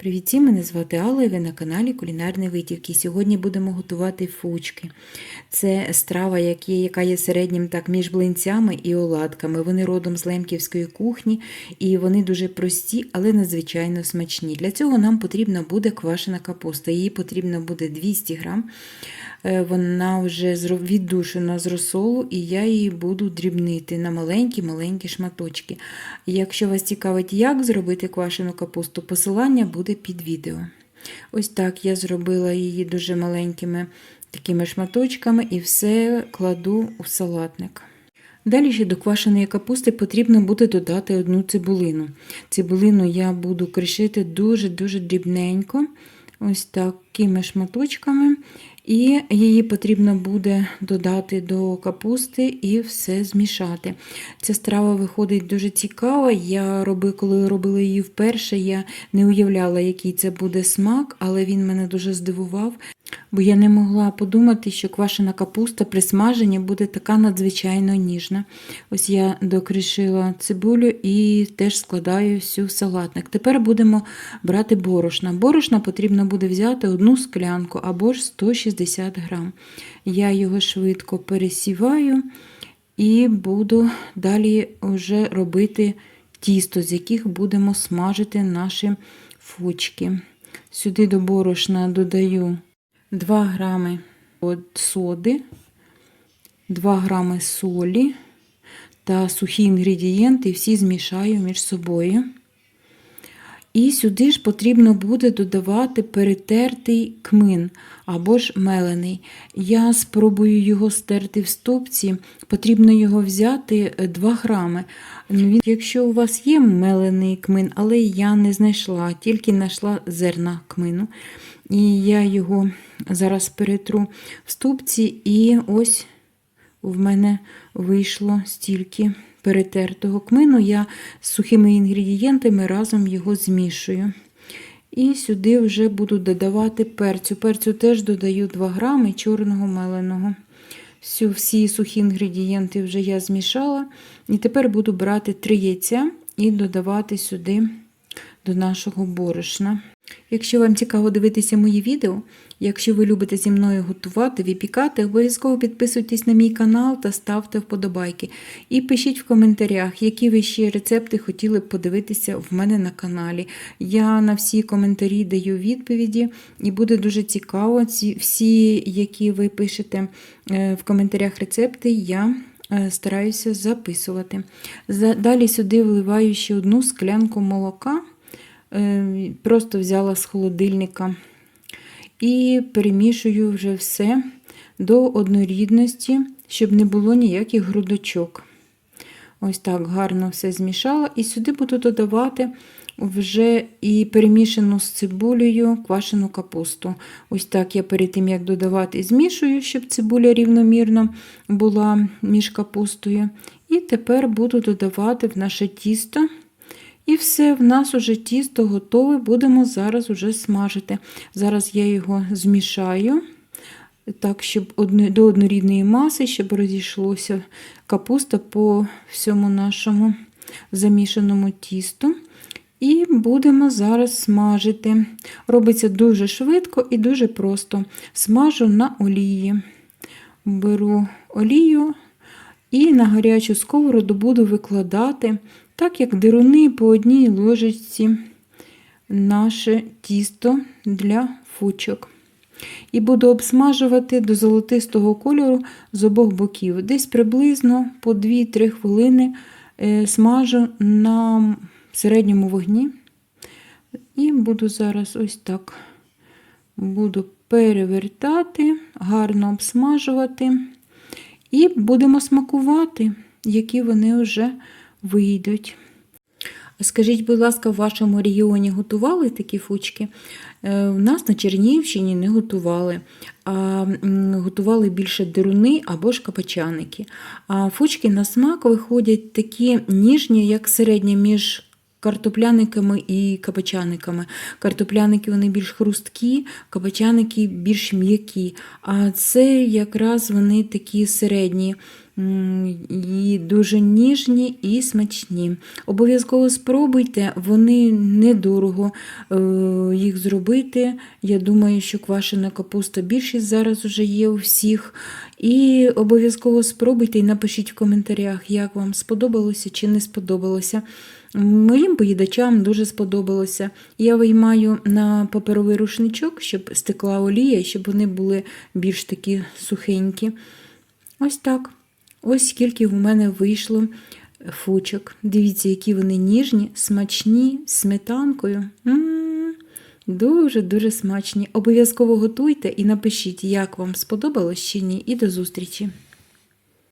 Привіт, мене звати Алла і ви на каналі Кулінарні Витівки. Сьогодні будемо готувати фучки. Це страва, яка є середнім так, між блинцями і оладками. Вони родом з лемківської кухні і вони дуже прості, але надзвичайно смачні. Для цього нам потрібна буде квашена капуста. Її потрібно буде 200 грам. Е, Вона вже віддушена з розсолу, і я її буду дрібнити на маленькі-маленькі шматочки. Якщо вас цікавить, як зробити квашену капусту, посилання буде під відео. Ось так я зробила її дуже маленькими такими шматочками і все кладу у салатник. Далі ще до квашеної капусти потрібно буде додати одну цибулину. Цибулину я буду кришити дуже-дуже дрібненько, ось такими шматочками. І її потрібно буде додати до капусти і все змішати. Ця страва виходить дуже цікава. Я роби, коли робила її вперше, я не уявляла, який це буде смак, але він мене дуже здивував, бо я не могла подумати, що квашена капуста при смаженні буде така надзвичайно ніжна. Ось я докришила цибулю і теж складаю всю салатник. Тепер будемо брати борошна. Борошна потрібно буде взяти одну склянку або ж 160 грам. Я його швидко пересіваю і буду далі вже робити тісто, з яких будемо смажити наші фучки. Сюди до борошна додаю 2 грами соди, 2 грами солі та сухі інгредієнти, всі змішаю між собою. І сюди ж потрібно буде додавати перетертий кмин або ж мелений. Я спробую його стерти в стопці, потрібно його взяти 2 грами. Ну, Якщо у вас є мелений кмин, але я не знайшла, тільки знайшла зерна кмину. І я його зараз перетру в ступці, і ось в мене вийшло стільки перетертого кмину. Я з сухими інгредієнтами разом його змішую. І сюди вже буду додавати перцю. Перцю теж додаю 2 грами чорного меленого. Всю, всі сухі інгредієнти вже я змішала. І тепер буду брати 3 яйця і додавати сюди до нашого борошна. Якщо вам цікаво дивитися мої відео, якщо ви любите зі мною готувати, випікати, обов'язково підписуйтесь на мій канал та ставте вподобайки. І пишіть в коментарях, які ви ще рецепти хотіли б подивитися в мене на каналі. Я на всі коментарі даю відповіді, і буде дуже цікаво. Ці всі, які ви пишете е, в коментарях рецепти, я е, стараюся записувати. Далі сюди вливаю ще одну склянку молока. Е, Просто взяла з холодильника і перемішую вже все до однорідності, щоб не було ніяких грудочок. Ось так гарно все змішала. І сюди буду додавати вже і перемішану з цибулею квашену капусту. Ось так я перед тим, як додавати, змішую, щоб цибуля рівномірно була між капустою. І тепер буду додавати в наше тісто. І все, в нас уже тісто готове, будемо зараз уже смажити. Зараз я його змішаю, так, щоб до однорідної маси, щоб розійшлося капуста по всьому нашому замішаному тісту. І будемо зараз смажити. Робиться дуже швидко і дуже просто. Смажу на олії. Беру олію і на гарячу сковороду буду викладати, так як дируни по одній ложечці, наше тісто для фучок. І буду обсмажувати до золотистого кольору з обох боків. Десь приблизно по 2-3 хвилини е, смажу на середньому вогні. І буду зараз ось так буду перевертати, гарно обсмажувати. І будемо смакувати, які вони вже вийдуть. Скажіть, будь ласка, в вашому регіоні готували такі фучки? Е, У нас на Чернігівщині не готували, а готували більше деруни або ж капачаники. А фучки на смак виходять такі ніжні, як середня між картопляниками і кабачаниками. Картопляники вони більш хрусткі, кабачаники більш м'які. А це якраз вони такі середні І дуже ніжні і смачні. Обов'язково спробуйте, вони недорого е, їх зробити. Я думаю, що квашена капуста більшість зараз вже є у всіх. І обов'язково спробуйте і напишіть в коментарях, як вам сподобалося чи не сподобалося. Моїм поїдачам дуже сподобалося. Я виймаю на паперовий рушничок, щоб стекла олія, щоб вони були більш такі сухенькі. Ось так. Ось скільки в мене вийшло фучок. Дивіться, які вони ніжні, смачні, з сметанкою. Дуже-дуже смачні. Обов'язково готуйте і напишіть, як вам сподобалось чи ні. І до зустрічі!